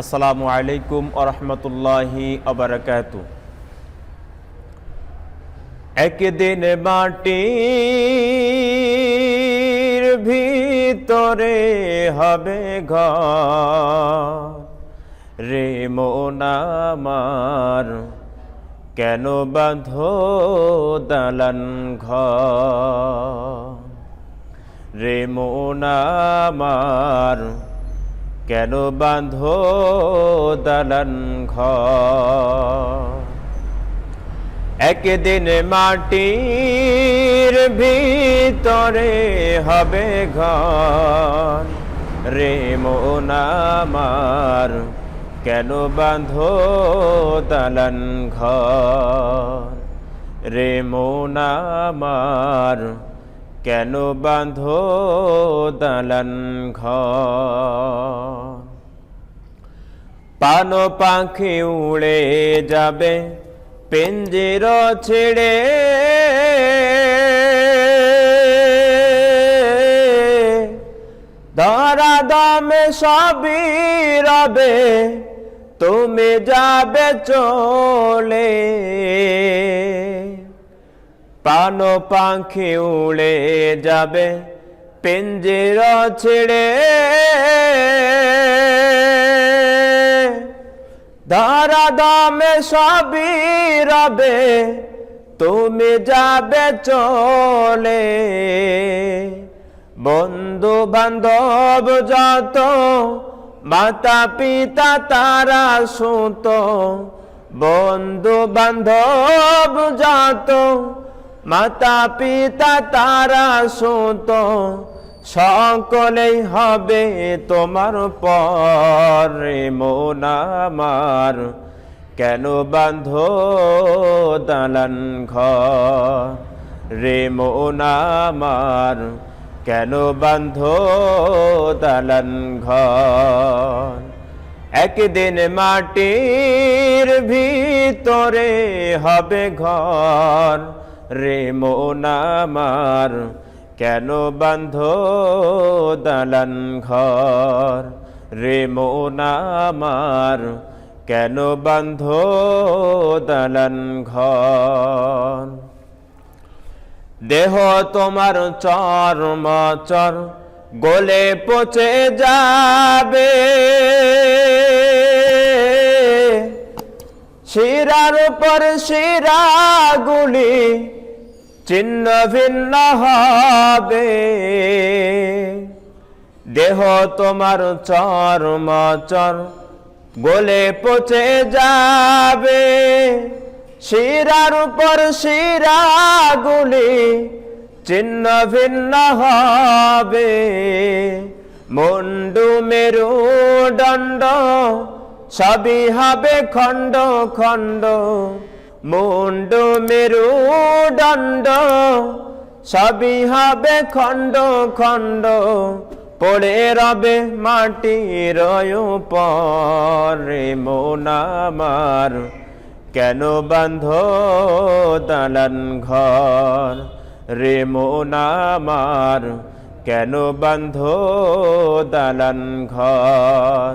আসসালামু আলাইকুম আরহামতুল্লাহি আবরকাত একদিন মাটির ভিতরে হবে ঘর। রে মোনামার কেন বাঁধো দালান ঘর? রে মোনামার কেন বাঁধো দালান ঘর? একদিন মাটির ভিতরে হবে ঘর। রে মোনামার কেন বাঁধো দালান ঘর? রে মোনামার কেন বাঁধো দালান ঘর? পান পাখি উড়ে যাবে পিঞ্জির ছেড়ে ধরা দামে সবই রবে তুমি যাবে চলে পান পাখি উড়ে যাবে পিঞ্জির ছেড়ে ধরা দামে সবই রবে, তুমি যাবে চলে। বন্ধু বান্ধব যত, মাতা পিতা তারা সুত। বন্ধু বান্ধব যত, মাতা পিতা তারা সুত। সকলেই হবে তোমার পরে মোনামার। কেন বাঁধো দালান ঘর রে মোনামার? কেন বাঁধো দালান ঘর? একদিন মাটির ভিতরে হবে ঘর রে মোনামার। কেন বাঁধো দালান ঘর? রে মোনামার কেন বাঁধো দালান ঘর? দেহ তোমার চর্ম চর, গোলে পচে যাবে। শিরার উপর শিরাগুলি চিহ্ন ভিন্ন হবে। দেহ তোমার চর্ম চর গোলে পচে যাবে। শিরার উপর শিরাগুলি চিহ্ন ভিন্ন হবে। মুন্ডু মেরু দণ্ড সবই হবে খণ্ড খণ্ড। মুন্ডু মেরু দণ্ড, সবই হবে খণ্ড খণ্ড, পড়ে রবে মাটির পরে মোনামার কেন বান্ধ দালান ঘর রে মোনামার কেন বান্ধ দালান ঘর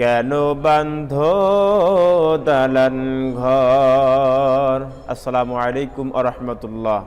কেন বান্ধ দালান ঘর? আসসালামু আলাইকুম আ রহমতুল্লাহ।